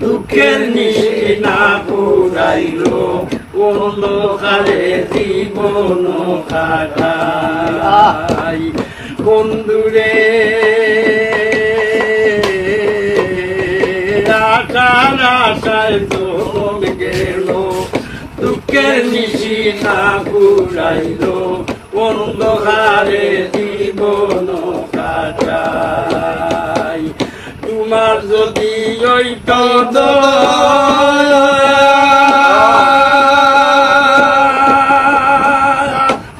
দুঃখের নিশিনা পুরাইল, অন্ধকারে জীবন কাটাই। বন্ধুরে আশার আশায় কোনুন গেল দুঃখের নিশিনা পুরাইল, অন্ধকারে জীবন ওই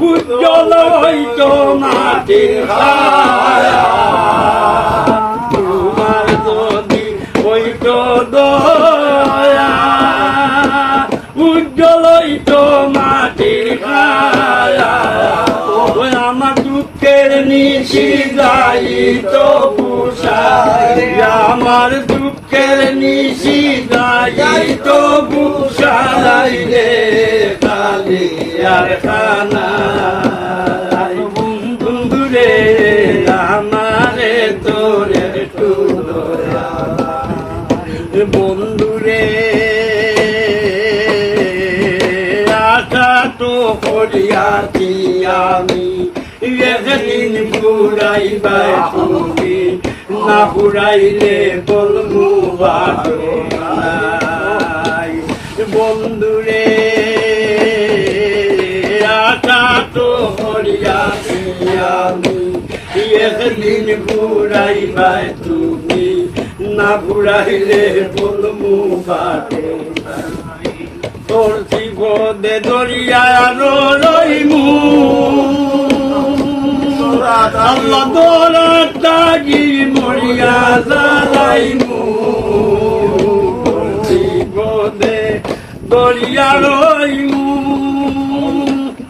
উজ্জ্বল মাটির। তোমার যদি হইত মাটির আমার দুঃখের নিশি যাইত পুষাই আমার দুঃখের নিশি যাইত পুষাই রে কালি আর খানা বন্ধুরে আমারে তোরে টুদরা বন্ধুরে আশা তো করিয়াছি আমি একদিন পুরাইবাই তুমি না পুরাইলে বলব বন্ধুরে আশা তো করিয়াছি আমি। একদিন পুরাইবাই তুমি না পুরাইলে বলব বাটে তোর শিবদে দরিয়া রইমু। আল্লাহ দোরা তাগি মরিয়া জালাইমু তোর শিবদে দরিয়া রইমু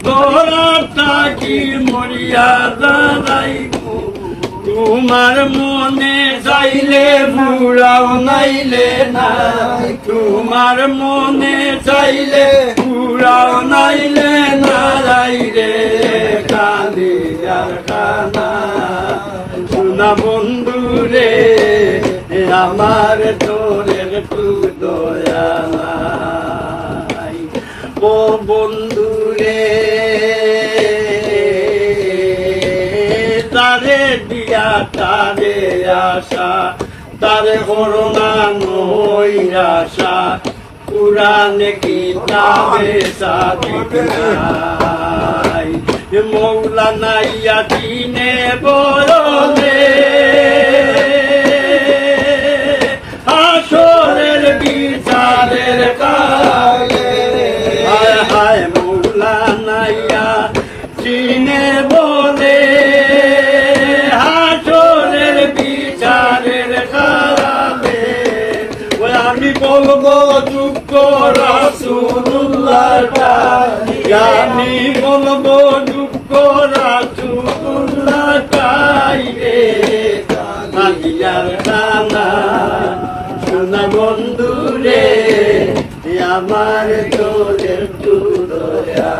দোরা তাগি মরিয়া জালাইমু তোমার মনে চাইলে বুড়াও নাইলে নাই। তোমার মনে চাইলে বুড়াও নাইলে নাই রে। শোনা বন্ধু রে আমার তোরের তু দয়া নাই ও বন্ধু রে, তারে দিয়া তারে আশা, তারে করোনা নৈরাশা পুরানে কিতাবে সাদিকাই মৌলানা ইয়াদিনে বললে আসরের রে কালিয়ার টানা। শোনা বন্ধু রে আমার তোদের দয়া